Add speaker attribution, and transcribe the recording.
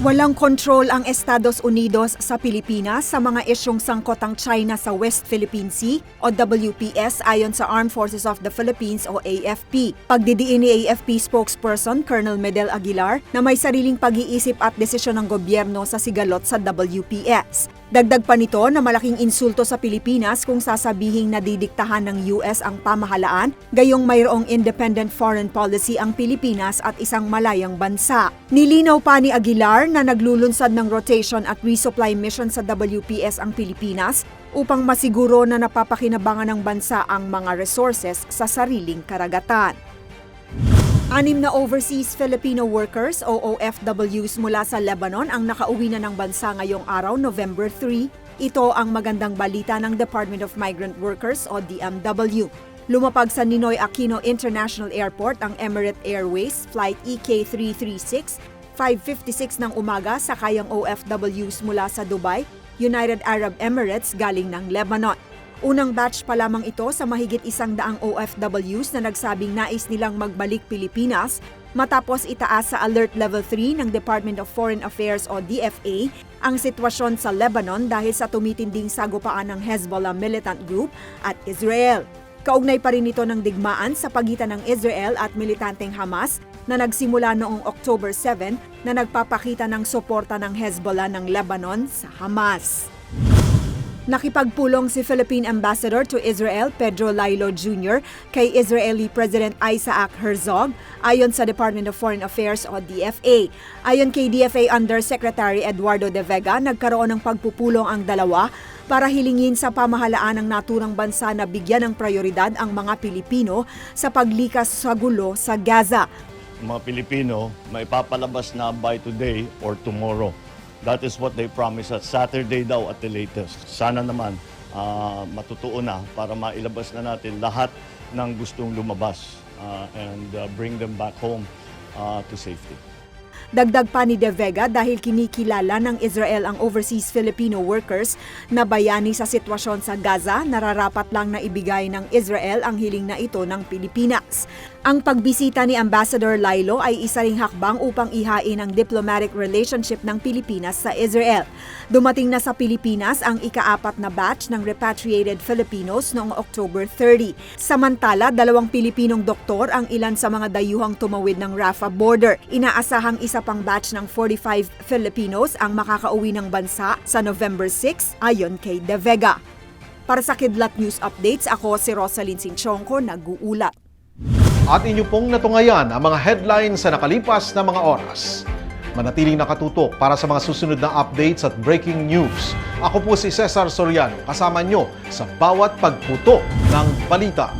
Speaker 1: Walang kontrol ang Estados Unidos sa Pilipinas sa mga isyong sangkot ang China sa West Philippine Sea o WPS ayon sa Armed Forces of the Philippines o AFP. Pagdidiin ni AFP spokesperson Colonel Medel Aguilar na may sariling pag-iisip at desisyon ng gobyerno sa sigalot sa WPS. Dagdag pa nito na malaking insulto sa Pilipinas kung sasabihing nadidiktahan ng US ang pamahalaan, gayong mayroong independent foreign policy ang Pilipinas at isang malayang bansa. Nilinaw pa ni Aguilar na naglulunsad ng rotation at resupply mission sa WPS ang Pilipinas upang masiguro na napapakinabangan ng bansa ang mga resources sa sariling karagatan. Anim na overseas Filipino workers o OFWs mula sa Lebanon ang nakauwi na ng bansa ngayong araw, November 3. Ito ang magandang balita ng Department of Migrant Workers o DMW. Lumapag sa Ninoy Aquino International Airport ang Emirate Airways Flight E EK336 5.56 ng umaga sa kayang OFWs mula sa Dubai, United Arab Emirates galing ng Lebanon. Unang batch pa lamang ito sa mahigit isang daang OFWs na nagsabing nais nilang magbalik Pilipinas matapos itaas sa Alert Level 3 ng Department of Foreign Affairs o DFA ang sitwasyon sa Lebanon dahil sa tumitinding sagupaan ng Hezbollah militant group at Israel. Kaugnay pa rin ito ng digmaan sa pagitan ng Israel at militanteng Hamas na nagsimula noong October 7 na nagpapakita ng suporta ng Hezbollah ng Lebanon sa Hamas. Nakipagpulong si Philippine Ambassador to Israel Pedro Lailo Jr. kay Israeli President Isaac Herzog ayon sa Department of Foreign Affairs o DFA. Ayon kay DFA Undersecretary Eduardo De Vega, nagkaroon ng pagpupulong ang dalawa para hilingin sa pamahalaan ng naturang bansa na bigyan ng prioridad ang mga Pilipino sa paglikas sa gulo sa Gaza.
Speaker 2: mga Pilipino maipapalabas na by today or tomorrow. That is what they promised us. Saturday daw at the latest. Sana naman ah, matutuo na para mailabas na natin lahat ng gustong lumabas ah, and ah, bring them back home ah, to safety.
Speaker 1: Dagdag pa ni De Vega dahil kinikilala ng Israel ang overseas Filipino workers na bayani sa sitwasyon sa Gaza, nararapat lang na ibigay ng Israel ang hiling na ito ng Pilipinas. Ang pagbisita ni Ambassador Lailo ay isa ring hakbang upang ihain ang diplomatic relationship ng Pilipinas sa Israel. Dumating na sa Pilipinas ang ikaapat na batch ng repatriated Filipinos noong October 30. Samantala, dalawang Pilipinong doktor ang ilan sa mga dayuhang tumawid ng Rafah border. Inaasahang isa pang batch ng 45 Filipinos ang makakauwi ng bansa sa November 6 ayon kay De Vega. Para sa Kidlat News Updates, ako si Rosalyn Sinchonko, nag-uulat.
Speaker 3: At inyo pong natungayan ang mga headlines sa nakalipas na mga oras. Manatiling nakatutok para sa mga susunod na updates at breaking news. Ako po si Cesar Soriano, kasama nyo sa bawat pagputo ng balita.